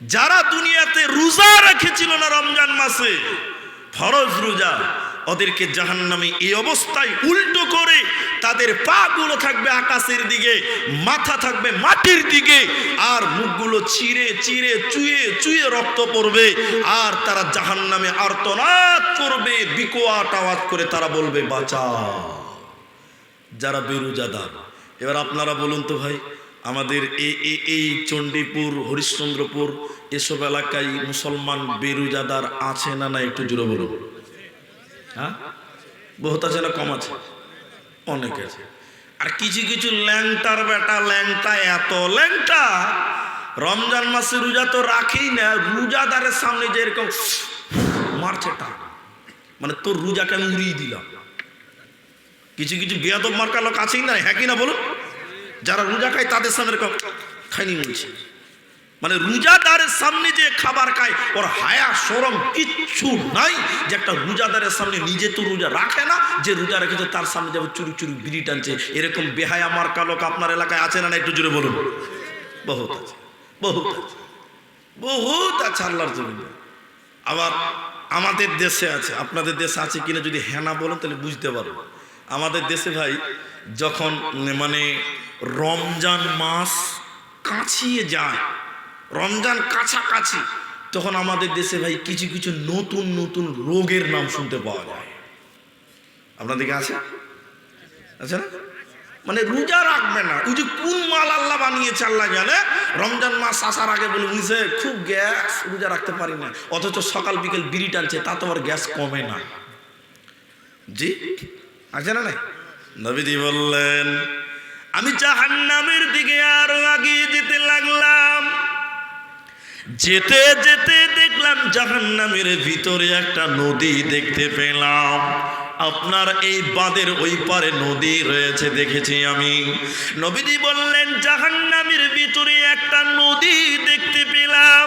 যারা দুনিয়াতে রোজা রেখেছিল না রমজান মাসে, ফরজ রোজা, ওদেরকে জাহান্নামে এই অবস্থায় উল্টো করে তাদের পা গুলো থাকবে আকাশের দিকে, মাথা থাকবে মাটির দিকে, আর মুখগুলো চিরে চিরে চুয়ে চুয়ে রক্ত পড়বে, আর তারা জাহান্নামে আর্তনাদ করবে, বিকোয়াট আওয়াজ করে তারা বলবে বাঁচা যারা বেরুজাদার, এবার আপনারা বলুন তো ভাই আমাদের এই চণ্ডীপুর, হরিশ্চন্দ্রপুর, এসব এলাকায় মুসলমান বেরুজাদার আছে না না একটু জুড়ে বলুন। হ্যাঁ? বহুত আছে না কম আছে? অনেক আছে। আর কিছু কিছু ল্যাংটার বেটা, ল্যাংটা এত ল্যাংটা, রমজান মাসে রোজা তো রাখেই না, রোজাদারের সামনে যে এরকম মারছে টান মানে তোর রোজাকে আমি উড়িয়ে দিলাম। কিছু কিছু বিয়াদব মার্কা লোক আছেই না? হ্যাঁ কি না বলুন? যারা রোজা খায় তাদের সামনে খাইনি বলছে। মানে রোজাদারের সামনে যে খাবার খায়, ওর হায়া, সরম কিচ্ছু নাই যে একটা রোজাদারের সামনে নিজে তো রোজা রাখে না, যে রোজা রেখেছে তার সামনে যাবে চুরি চুরি বিড়ি টানছে। এরকম বেহায়া মার্কা লোক আপনার এলাকায় আছে না না একটু জুড়ে বলুন। বহুত আছে বহুত আছে বহুত আছে আল্লাহর জমিনে। আবার আমাদের দেশে আছে, আপনাদের দেশে আছে কিনা যদি হ্যাঁ না বলেন তাহলে বুঝতে পারব। আমাদের দেশে ভাই, যখন মানে রমজান মাস কাছিয়ে যায়। রমজান কাছাকাছি। তখন আমাদের দেশে ভাই কিছু কিছু নতুন নতুন রোগের নাম শুনতে পাওয়া যায়। আপনাদেরকে আছে আছে না? মানে রোজা রাখবে না। ওই যে কোন মাল আল্লাহ বানিয়েছে, আল্লাহ জানে? রমজান মাস আসার আগে বলে উনিছে খুব গ্যাস রোজা রাখতে পারি না। অথচ সকাল, বিকেল বিড়ি টানছে, তা তো আর গ্যাস কমে না। জি? আছে না নাই? নবীজি বললেন আমি জাহান্নামের দিকে আরও আগিয়ে যেতে লাগলাম। যেতে যেতে দেখলাম জাহান্নামের ভিতরে একটা নদী দেখতে পেলাম। আপনার এই বাঁধের ওই পারে নদী রয়েছে দেখেছি আমি। নবীজি বললেন, জাহান্নামের ভিতরে একটা নদী দেখতে পেলাম।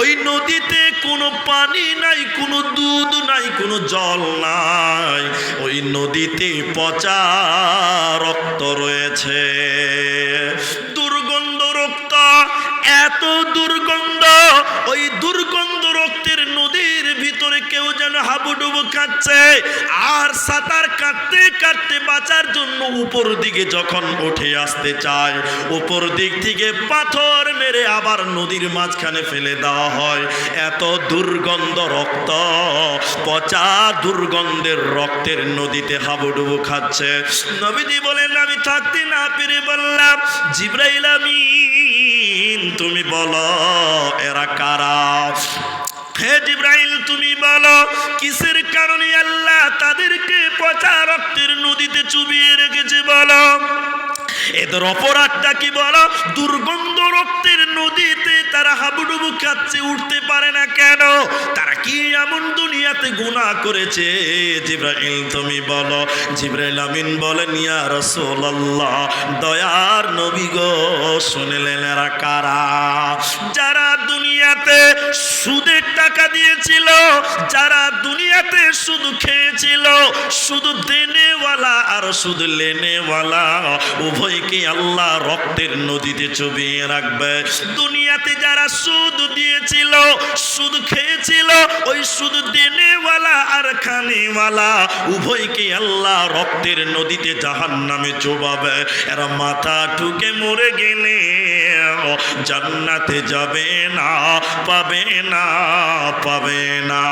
ওই নদীতে কোনো পানি নাই, কোনো দুধ নাই, কোনো জল নাই। ওই নদীতে পচা রক্ত রয়েছে। দুর্গন্ধ রক্ত এত দুর্গন্ধ ওই দুর্গন্ধ রক্তের ভিতরে কেউ যেন হাবুডুবু খাচ্ছে আর সাঁতার কাটতে কাটতে বাঁচার জন্য উপর দিকে যখন উঠে আসতে চায়, উপর দিক থেকে পাথর মেরে আবার নদীর মাঝখানে ফেলে দেওয়া হয়। এত দুর্গন্ধ রক্ত, পচা দুর্গন্ধের রক্তের নদীতে হাবুডুবু খাচ্ছে। নবীজি বলেন, আমি থাকতে না পেরে বললাম, জিব্রাইল আমিন, তুমি বলো, এরা কারা? জিব্রাইল, তুমি বলো, কিসের কারণে আল্লাহ তাদেরকে পচা রক্তের নদীতে চুবিয়ে রেখেছে, বলো? এদের অপরাধটা কি বলো? দুর্গন্ধ রক্তের নদীতে তারা হাবুডুবু খাচ্ছে, উঠতে পারে না কেন? তারা কি এমন দুনিয়াতে গুনাহ করেছে? জিব্রাইল, তুমি বলো। জিব্রাইল আমিন বলেন, ইয়া রাসূলুল্লাহ, দয়ার নবী গো, শুনলেন কারা? যারা দুনিয়াতে সুদের টাকা দিয়েছিল, যারা দুনিয়াতে শুধু খেয়েছিল, শুধু দেনেওয়ালা আর শুধু লেনেওয়ালা। উভয়কে আল্লাহ রক্তের নদীতে চবিয়ে রাখবে? দুনিয়াতে যারা সুদ দিয়েছিল শুধু খেয়েছিল, ওই শুধু দেনেওয়ালা আর খানেওয়ালা। উভয়কে আল্লাহ রক্তের নদীতে জাহান নামে চোবাবে? এরা মাথা ঠুকে মরে গেলে জান্নাতে যাবে না, পাবে না পাবে না।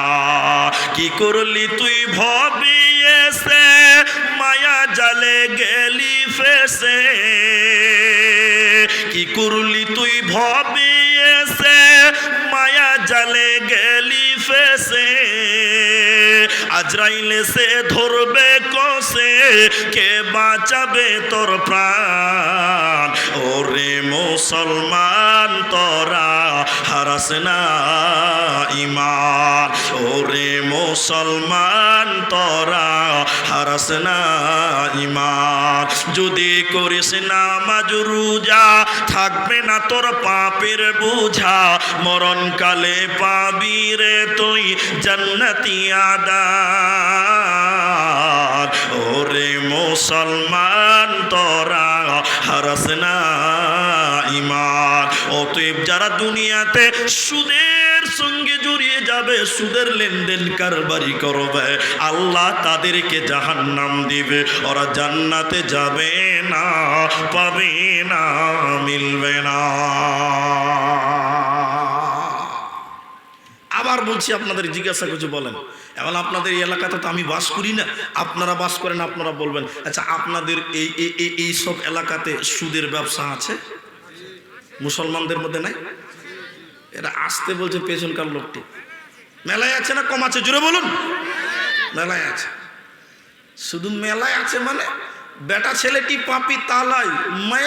কি করলি তুই ভবিয়েছে, মায়া জালে গেলি ফেসে। কি করলি তুই ভবিয়েছে, মায়া জালে গেলি ফেসে। আজরাইলে সে ধরবে কষে, কে বাঁচাবে তোর প্রাণ? ওরে মুসলমান তোরা হারাস না ইমান ওরে মুসলমান তোরা হারাস না ইমান যদি করিস না মাজরুজা থাকবে না তোর পাপের বুঝা। মরণকালে পাবি রে তুই জান্নাতি আদার। ওরে মুসলমান তোরা হারাস না ইমান। অতএব যারা দুনিয়াতে সুদের সঙ্গে জড়িয়ে যাবে, সুদের লেনদেন কারবারি করবে, আল্লাহ তাদেরকে জাহান নাম দিবে। ওরা জান্নাতে যাবে না, পাবে না, মিলবে না। আবার বলছি, আপনাদের জিজ্ঞাসা কিছু বলেন এখন আপনাদের এই এলাকাতে তো আমি বাস করি না। আপনারা বাস করেন, আপনারা বলবেন আচ্ছা আপনাদের এই এই সব এলাকাতে সুদের ব্যবসা আছে? মুসলমানদের মধ্যে নাই? এটা আসতে বলছে পেছনকার লোকটি। মেলায় আছে না কম আছে? জুড়ে বলুন। মেলায় আছে। শুধু মেলায় আছে মানে বেটা ছেলেটি পাপি তালাই মায়ের